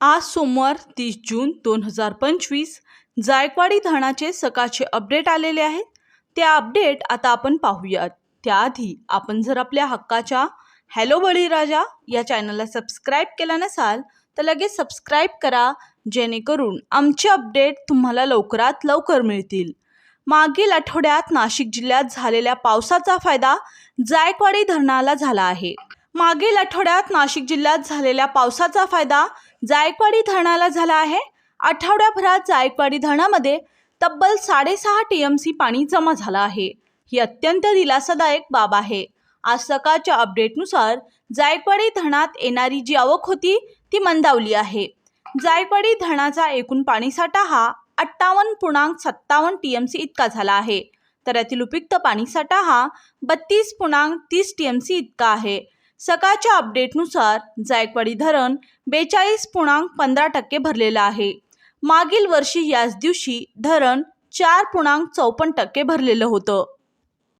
आज सोमवार तीस जून दोन हजार पंचवीस जायकवाडी धरणाचे सकाळचे अपडेट आलेले आहेत. त्या अपडेट आता आपण पाहूयात. त्याआधी आपण जर आपल्या हक्काच्या हॅलो बळीराजा या चॅनलला सबस्क्राईब केला नसाल तर लगेच सबस्क्राईब करा जेणेकरून आमचे अपडेट तुम्हाला लवकरात लवकर मिळतील. मागील आठवड्यात नाशिक जिल्ह्यात झालेल्या पावसाचा फायदा जायकवाडी धरणाला झाला आहे. मागील आठवड्यात नाशिक जिल्ह्यात झालेल्या पावसाचा फायदा जायकवाडी धरणाला झाला आहे. आठवड्याभरात जायकवाडी धरणामध्ये तब्बल साडेसहा टी एम सी पाणी जमा झालं आहे. ही अत्यंत दिलासादायक बाब आहे. आज सकाळच्या अपडेटनुसार जायकवाडी धरणात येणारी जी आवक होती ती मंदावली आहे. जायकवाडी धरणाचा एकूण पाणीसाठा हा अठ्ठावन्न पूर्णांक सत्तावन्न टी एम सी इतका झाला आहे. तर यातील उपयुक्त पाणीसाठा हा बत्तीस पूर्णांक तीस टी एम सी इतका आहे. सकाळच्या अपडेटनुसार जायकवाडी धरण बेचाळीस पूर्णांक पंधरा टक्के भरलेलं आहे. मागील वर्षी याच दिवशी धरण चार पूर्णांक चौपन्न टक्के भरलेलं होतं.